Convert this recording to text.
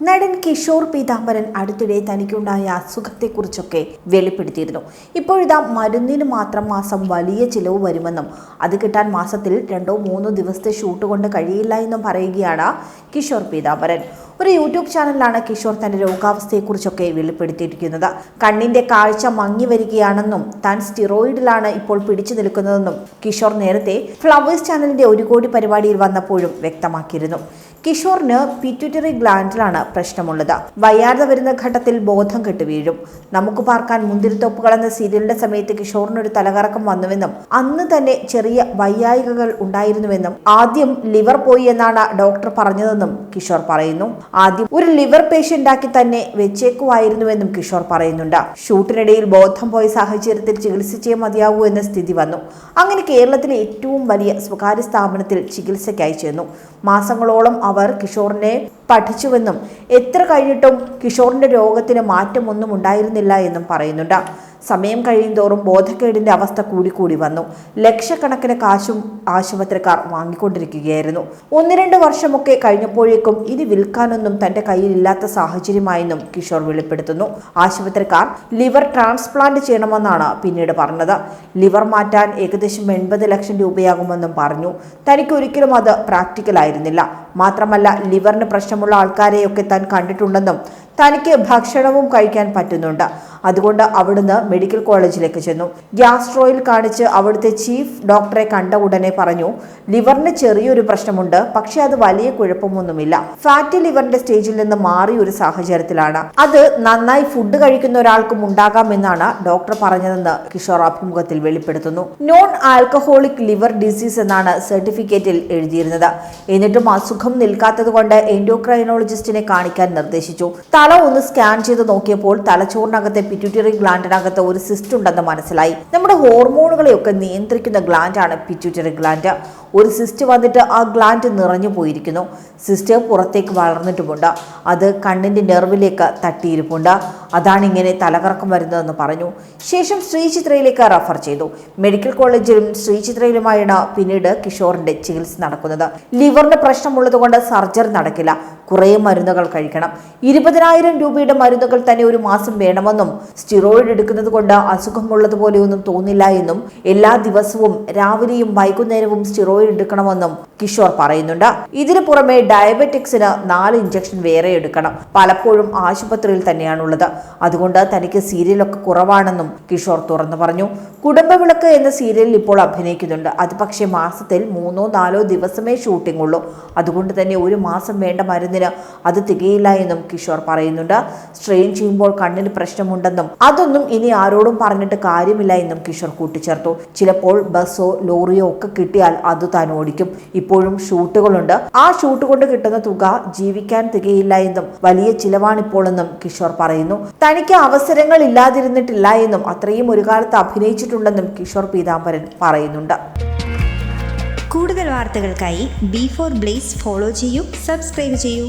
നടൻ കിഷോർ പീതാംബരൻ അടുത്തിടെ തനിക്കുണ്ടായ അസുഖത്തെക്കുറിച്ചൊക്കെ വെളിപ്പെടുത്തിയിരുന്നു. ഇപ്പോഴിതാ മരുന്നിന് മാത്രം മാസം വലിയ ചിലവ് വരുമെന്നും അത് കിട്ടാൻ മാസത്തിൽ രണ്ടോ മൂന്നോ ദിവസത്തെ ഷൂട്ട് കൊണ്ട് കഴിയില്ല എന്നും പറയുകയാണ് കിഷോർ പീതാംബരൻ. ഒരു യൂട്യൂബ് ചാനലിലാണ് കിഷോർ തന്റെ രോഗാവസ്ഥയെക്കുറിച്ചൊക്കെ വെളിപ്പെടുത്തിയിരിക്കുന്നത് കണ്ണിന്റെ കാഴ്ച മങ്ങി വരികയാണെന്നും താൻ സ്റ്റിറോയിഡിലാണ് ഇപ്പോൾ പിടിച്ചു നിൽക്കുന്നതെന്നും കിഷോർ നേരത്തെ ഫ്ലവേഴ്സ് ചാനലിന്റെ ഒരു കോടി പരിപാടിയിൽ വന്നപ്പോഴും വ്യക്തമാക്കിയിരുന്നു. കിഷോറിന് പിറ്റ്യൂട്ടറി ഗ്ലാൻഡിലാണ് പ്രശ്നമുള്ളത്. വയ്യാതെ വരുന്ന ഘട്ടത്തിൽ ബോധം കെട്ട് വീഴും. നമുക്ക് പാർക്കാൻ മുന്തിരിത്തോപ്പുകൾ എന്ന സീരിയലിന്റെ സമയത്ത് കിഷോറിന് ഒരു തലകറക്കം വന്നുവെന്നും അന്ന് തന്നെ ചെറിയ വയ്യായികകൾ ഉണ്ടായിരുന്നുവെന്നും ആദ്യം ലിവർ പോയി എന്നാണ് ഡോക്ടർ പറഞ്ഞതെന്നും കിഷോർ പറയുന്നു. ആദ്യം ഒരു ലിവർ പേഷ്യന്റ് ആക്കി തന്നെ വെച്ചേക്കുമായിരുന്നുവെന്നും കിഷോർ പറയുന്നുണ്ട്. ഷൂട്ടിനിടയിൽ ബോധം പോയ സാഹചര്യത്തിൽ ചികിത്സിച്ചേ മതിയാകൂ എന്ന സ്ഥിതി വന്നു. അങ്ങനെ കേരളത്തിലെ ഏറ്റവും വലിയ സ്വകാര്യ സ്ഥാപനത്തിൽ ചികിത്സയ്ക്കായി ചെന്നു. മാസങ്ങളോളം അവർ കിഷോറിനെ പഠിച്ചുവെന്നും എത്ര കഴിഞ്ഞിട്ടും കിഷോറിന്റെ രോഗത്തിന് മാറ്റമൊന്നും ഉണ്ടായിരുന്നില്ല എന്നും പറയുന്നുണ്ട്. സമയം കഴിയുന്തോറും ബോധക്കേടിന്റെ അവസ്ഥ കൂടിക്കൂടി വന്നു. ലക്ഷക്കണക്കിന് കാശും ആശുപത്രിക്കാർ വാങ്ങിക്കൊണ്ടിരിക്കുകയായിരുന്നു. ഒന്ന് രണ്ട് വർഷമൊക്കെ കഴിഞ്ഞപ്പോഴേക്കും ഇനി വിൽക്കാനൊന്നും തന്റെ കയ്യിലില്ലാത്ത സാഹചര്യമായെന്നും കിഷോർ വെളിപ്പെടുത്തുന്നു. ആശുപത്രിക്കാർ ലിവർ ട്രാൻസ്പ്ലാന്റ് ചെയ്യണമെന്നാണ് പിന്നീട് പറഞ്ഞത്. ലിവർ മാറ്റാൻ ഏകദേശം എൺപത് ലക്ഷം രൂപയാകുമെന്നും പറഞ്ഞു. തനിക്ക് ഒരിക്കലും അത് പ്രാക്ടിക്കൽ ആയിരുന്നില്ല. മാത്രമല്ല ലിവറിന് പ്രശ്നമുള്ള ആൾക്കാരെയൊക്കെ താൻ കണ്ടിട്ടുണ്ടെന്നും തനിക്ക് ഭക്ഷണവും കഴിക്കാൻ പറ്റുന്നുണ്ട്. അതുകൊണ്ട് അവിടുന്ന് മെഡിക്കൽ കോളേജിലേക്ക് ചെന്നു. ഗ്യാസ്ട്രോയിൽ കാണിച്ച് അവിടുത്തെ ചീഫ് ഡോക്ടറെ കണ്ട ഉടനെ പറഞ്ഞു ലിവറിന് ചെറിയൊരു പ്രശ്നമുണ്ട് പക്ഷെ അത് വലിയ കുഴപ്പമൊന്നുമില്ല. ഫാറ്റി ലിവറിന്റെ സ്റ്റേജിൽ നിന്ന് മാറിയ ഒരു സാഹചര്യത്തിലാണ്. അത് നന്നായി ഫുഡ് കഴിക്കുന്ന ഒരാൾക്കും ഉണ്ടാകാമെന്നാണ് ഡോക്ടർ പറഞ്ഞതെന്ന് കിഷോർ അഭിമുഖത്തിൽ വെളിപ്പെടുത്തുന്നു. നോൺ ആൽക്കഹോളിക് ലിവർ ഡിസീസ് എന്നാണ് സർട്ടിഫിക്കറ്റിൽ എഴുതിയിരുന്നത്. എന്നിട്ടും അസുഖം നിൽക്കാത്തത് കൊണ്ട് എൻഡോക്രൈനോളജിസ്റ്റിനെ കാണിക്കാൻ നിർദ്ദേശിച്ചു. തല ഒന്ന് സ്കാൻ ചെയ്ത് നോക്കിയപ്പോൾ തലച്ചോറിനകത്തെ പിറ്റ്യൂട്ടറി ഗ്ലാൻഡിനകത്ത് ഒരു സിസ്റ്റ് ഉണ്ടെന്ന് മനസ്സിലായി. നമ്മുടെ ഹോർമോണുകളെയൊക്കെ നിയന്ത്രിക്കുന്ന ഗ്ലാൻഡാണ് പിറ്റ്യൂട്ടറി ഗ്ലാൻഡ് ഒരു സിസ്റ്റ് വന്നിട്ട് ആ ഗ്ലാൻഡ് നിറഞ്ഞു പോയിരിക്കുന്നു. സിസ്റ്റ് പുറത്തേക്ക് വളർന്നിട്ടുമുണ്ട്. അത് കണ്ണിന്റെ നെർവിലേക്ക് തട്ടിയിരിപ്പുണ്ട്. അതാണ് ഇങ്ങനെ തലകറക്കം വരുന്നതെന്ന് പറഞ്ഞു. ശേഷം ശ്രീചിത്രയിലേക്ക് റഫർ ചെയ്തു. മെഡിക്കൽ കോളേജിലും ശ്രീചിത്രയിലുമായാണ് പിന്നീട് കിഷോറിന്റെ ചികിത്സ നടക്കുന്നത്. ലിവറിന്റെ പ്രശ്നമുള്ളത് കൊണ്ട് സർജറി നടക്കില്ല. കുറേ മരുന്നുകൾ കഴിക്കണം. ഇരുപതിനായിരം രൂപയുടെ മരുന്നുകൾ തന്നെ ഒരു മാസം വേണമെന്നും സ്റ്റിറോയിഡ് എടുക്കുന്നത് കൊണ്ട് അസുഖമുള്ളതുപോലെയൊന്നും തോന്നില്ല എന്നും എല്ലാ ദിവസവും രാവിലെയും വൈകുന്നേരവും സ്റ്റിറോയിഡ് എടുക്കണമെന്നും കിഷോർ പറയുന്നുണ്ട്. ഇതിനു പുറമെ ഡയബറ്റിക്സിന് നാല് ഇഞ്ചക്ഷൻ വേറെ എടുക്കണം. പലപ്പോഴും ആശുപത്രിയിൽ തന്നെയാണുള്ളത്. അതുകൊണ്ട് തനിക്ക് സീരിയലൊക്കെ കുറവാണെന്നും കിഷോർ തുറന്നു പറഞ്ഞു. കുടുംബവിളക്ക് എന്ന സീരിയലിൽ ഇപ്പോൾ അഭിനയിക്കുന്നുണ്ട്. അത് പക്ഷേ മാസത്തിൽ മൂന്നോ നാലോ ദിവസമേ ഷൂട്ടിംഗ് ഉള്ളൂ. അതുകൊണ്ട് തന്നെ ഒരു മാസം വേണ്ട മരുന്നിന് അത് തികയില്ല എന്നും കിഷോർ പറയുന്നുണ്ട്. സ്ട്രെയിൻ ചെയ്യുമ്പോൾ കണ്ണിന് പ്രശ്നമുണ്ടെന്നും അതൊന്നും ഇനി ആരോടും പറഞ്ഞിട്ട് കാര്യമില്ല എന്നും കിഷോർ കൂട്ടിച്ചേർത്തു. ചിലപ്പോൾ ബസ്സോ ലോറിയോ ഒക്കെ കിട്ടിയാൽ അത് താൻ ഓടിക്കും. ഇപ്പോഴും ഷൂട്ടുകളുണ്ട്. ആ ഷൂട്ട് കൊണ്ട് കിട്ടുന്ന തുക ജീവിക്കാൻ തികയില്ല എന്നും വലിയ ചിലവാണിപ്പോൾ എന്നും കിഷോർ പറയുന്നു. തനിക്ക് അവസരങ്ങൾ ഇല്ലാതിരുന്നിട്ടില്ല എന്നും അത്രയും ഒരു കാലത്ത് അഭിനയിച്ചിട്ടുണ്ടെന്നും കിഷോർ പീതാംബരൻ പറയുന്നുണ്ട്. കൂടുതൽ വാർത്തകൾക്കായി ബി ഫോർ ബ്ലേസ് ഫോളോ ചെയ്യൂ സബ്സ്ക്രൈബ് ചെയ്യൂ.